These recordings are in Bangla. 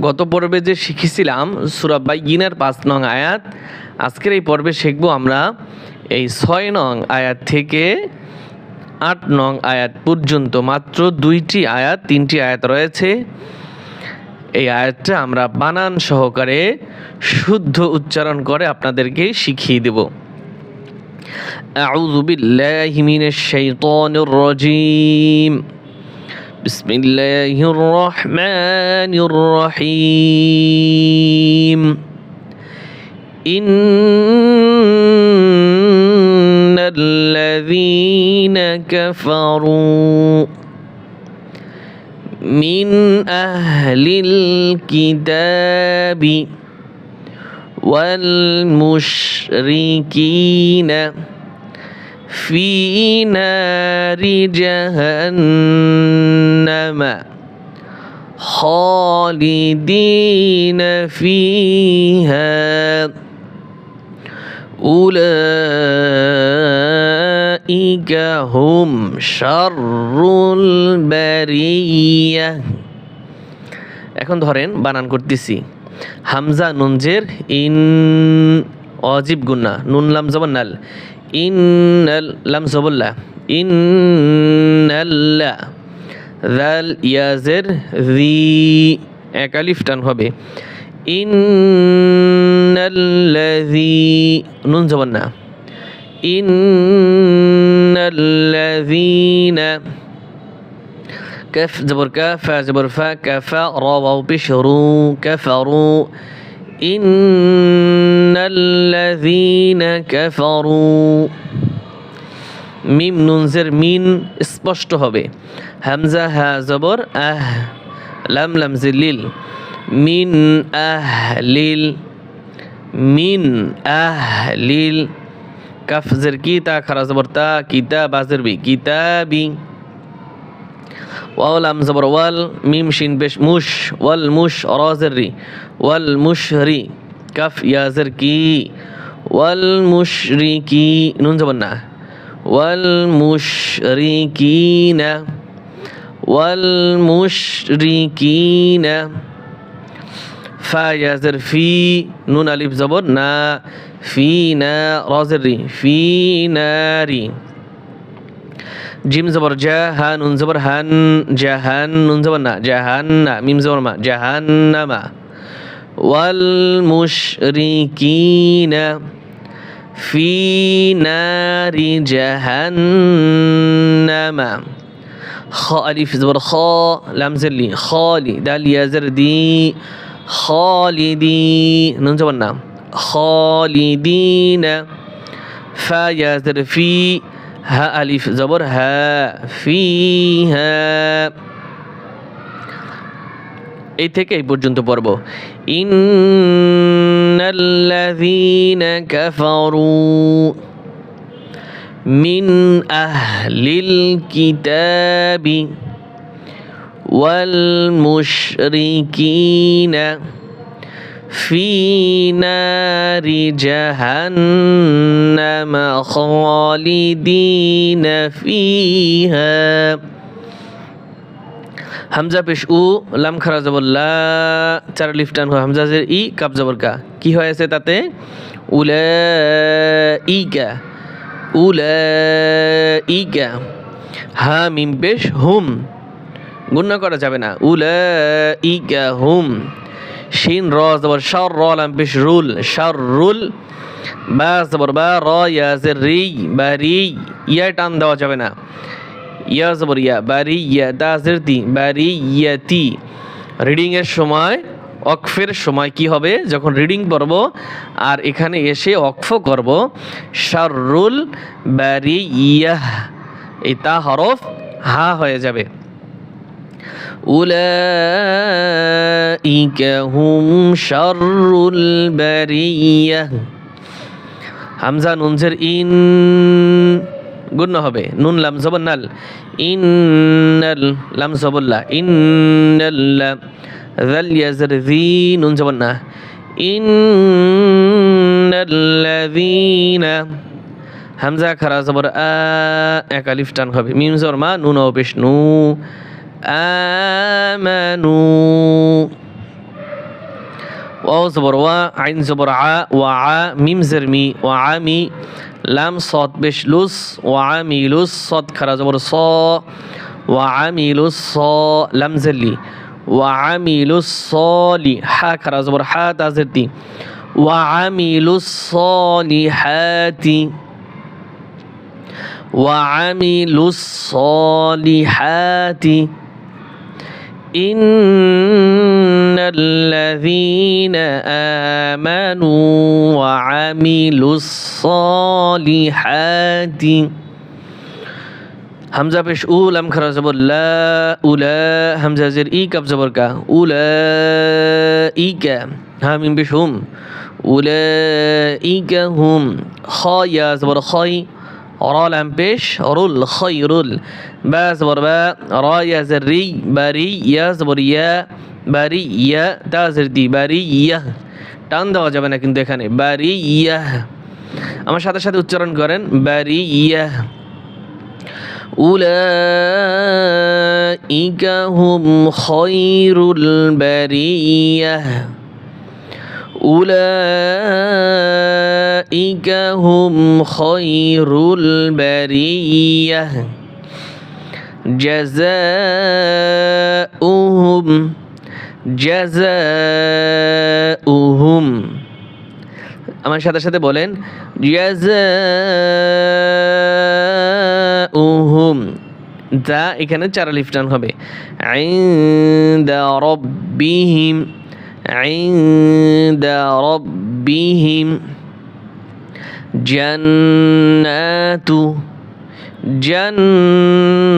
গত পর্বে যে শিখেছিলাম সুরা বাইগিনার পাঁচ নং আয়াত আজকের এই পর্বে শিখব আমরা এই ছয় নং আয়াত থেকে আট নং আয়াত পর্যন্ত মাত্র দুইটি আয়াত তিনটি আয়াত রয়েছে এই আয়াতটা আমরা বানান সহকারে শুদ্ধ উচ্চারণ করে আপনাদেরকে শিখিয়ে দেব أعوذ بالله من الشيطان الرجيم بسم الله الرحمن الرحيم. إن الذين كفروا من أهل الكتاب والمشركين في نار جهنم. خالدين فيها أولئك هم شر البرية এখন ধরেন বানান করতেছি হামজা নুনজের ইন অজিব গুন্না নুন লাম জবর নাল ইন লাম জবল্লা ইন আল্লা জাল ইয়াজের জি এক আলিফ টান হবে ইন নুন জবর না ইন كف زبر كاف زبر فا كفا را واو بشروا كفروا إن الذين كفروا মিম নুনজের মিন স্পষ্ট হবে। হামজা, হা, জবর, আহ, লাম লাম লিল। মিন, আহ, লিল। মিন, আহ, লিল। কাফ, জের, কি, তা, খারা, জবর, তা, কিতা বাজের বি, কিতাবি। ওয়াল আম জবর, ওয়াল, মিম, শিন, বেশ, মুশ, ওয়াল, মুশ রাজের রি। ওয়াল, মুশ মুশরি কাফ ইয়াজের কি। ওয়াল মুশরিকি নুন, জবর, না। ওয়াল মুশরিকিনা ফা ইয়াজের ফি নুন আলিফ জবর না ফি না রাজের রি ফি নারি জিম জবর জা হা নুন জবর হান জাহান নুন জবর না জাহান্না মিম জবর মা জাহান্নামা ওয়াল মুশরিকিনা ফি নারি জাহান্নামা খ আলিফ জবর খ লাম জেরলি খলি দাল ইয়াজের দি খালিদি নুন জবর না খালিদিনা ফা ইয়াজের ফি হা আলিফ জবর হা ফি হা এই থেকে এই পর্যন্ত পড়ব ইন্নাল্লাযীনা কাফারু মিন আহলিল কিতাবি والمشركين في نار جهنم خالدين فيها হামজা পেশ উ, লাম খারা জবল্লা চার লিফটান হয়। হামজা জের ই, কাপ জবর কা কি হয়েছে তাতে? উলা ইকা উলা ইকা হা মিম পেশ হুম। গুণ্য করা যাবে না। উলা ইকা হুম। শিন র জবর, শার র লাম পেশ রুল। শার রুল। বা জবর বা র, ইয়া ইয়াজের রি, বা রি, ইয়া টান দেওয়া যাবে না। ইয়া জবর ইয়া বারি ইয়া দাজের তি বারি ইয়াতি রিডিং এর সময় অকফের সময় কি হবে যখন রিডিং পড়ব আর এখানে এসে অক্ফ করব শাররুল বারি ইয়াহ এই তা হরফ হা হয়ে যাবে أولئك هم شر البرية হামজা নুনজের ইন গুণ হবে। নুন, লাম, জবর, নাল। ইন্নাল, লাম জবল্লা ইন্নাল্লা যাল, ইয়াজের, জি, নুন, জবর, না। ইন্নাল্লাযীনা হামজা, খারা, জবর, আ, এক আলিফ টান হবে। মিম, জবর, মা, নুন ও পেশ নু। আমানু واو زبر وا عين زبر ع وعا ميم زرمي وعامي لام صاد بش لوس بشلوس وعاميلوس صاد كرا زبر صا وعاميلوس صا لام زلي وعاميلوس صالي حا كرا زبر حا تازتي وعملوا الصالحات وعملوا الصالحات إن الذين آمنوا وعملوا الصالحات حمزہ بش أول أم کھرا زبر لا اولا حمزہ زر إيكا بزبر كا. اولا إيكا کا بش هم. اولا إيكا هم. خايا زبر خاي. খই র লাম পেশ রুল খৈরুল বা জবর বা র ইয়া জের রি বারি ইয়া জবর ইয়া বারি ইয়া তা জের দি বারি ইয়া টান দেওয়া যাবে না কিন্তু এখানে বারি ইয়া আমার সাথে সাথে উচ্চারণ করেন বারি ইয়া أولئك هم خير البرية أولئك هم خير البرية جزاؤهم جزاؤهم আমার সাথে সাথে বলেন জাযাউহুম যা এখানে চার লিফটান হবে আইন্দা রব্বিহিম আইন্দা রব্বিহিম জান্নাতু জান্নাতু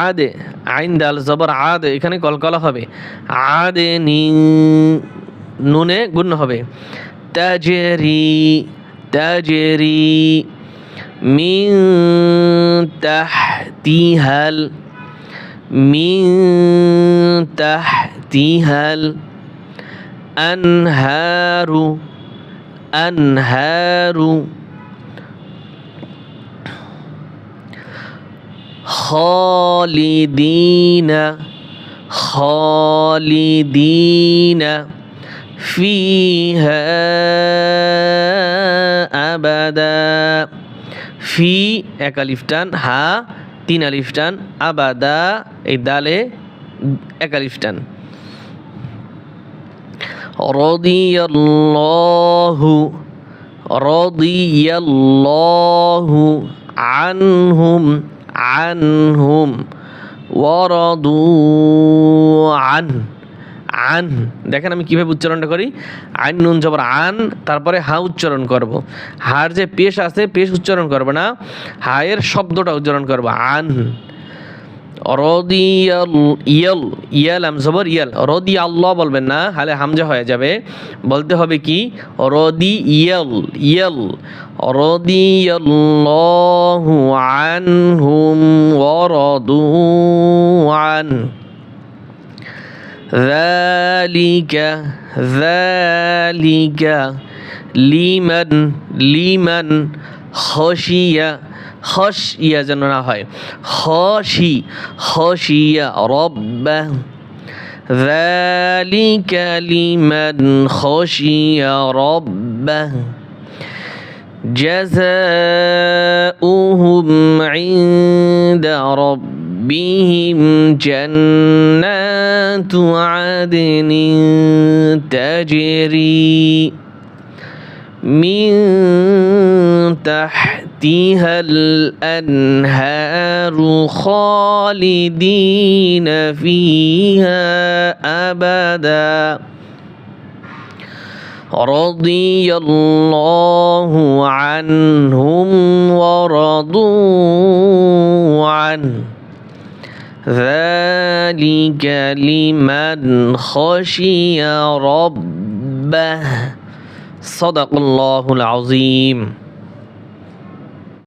আদে আইন দাল জবর আদ এখানে কলকলা হবে আদে নি, নুনে গুণ হবে, তাজেরি তাজেরি মিন তাহতিহাল, মিন তাহতিহাল আনহারু আনহারু خالدين خالدين فيها أبدا ফি এক আলিফ টান হা তিন আলিফ টান আবাদা এই দালে এক আলিফ টান রদিয়াল্লাহু রদিয়াল্লাহু আনহুম আনহুম, ওয়ারাদু আন আন। দেখেন আমি কীভাবে উচ্চারণটা করি? আইন নুন জবর আন, তারপরে হা উচ্চারণ করব। হার যে পেশ আছে, পেশ উচ্চারণ করব না। হায়ের শব্দটা উচ্চারণ করব। আন। রদিয়াল ইয়াল ইয়াল আম জবর ইয়াল রদি আল্লাহ বলবেন না হালে হামজা হয়ে যাবে বলতে হবে কি রদি ইয়াল ইয়াল রদিয়াল্লাহু আনহুম ওয়ারাদু আন ذلك ذلك লিমান লিমান খসিয়া খসিয়া যেন না হয় খসি খসিয়া রব্বা ذلك لمن خشي ربه جزاؤهم عند ربهم جنات عدن تجري من تحتها الأنهار خالدين فيها أبدا. رضي الله عنهم ورضوا عنه. ذلك لمن خشي ربه. صدق الله العظيم.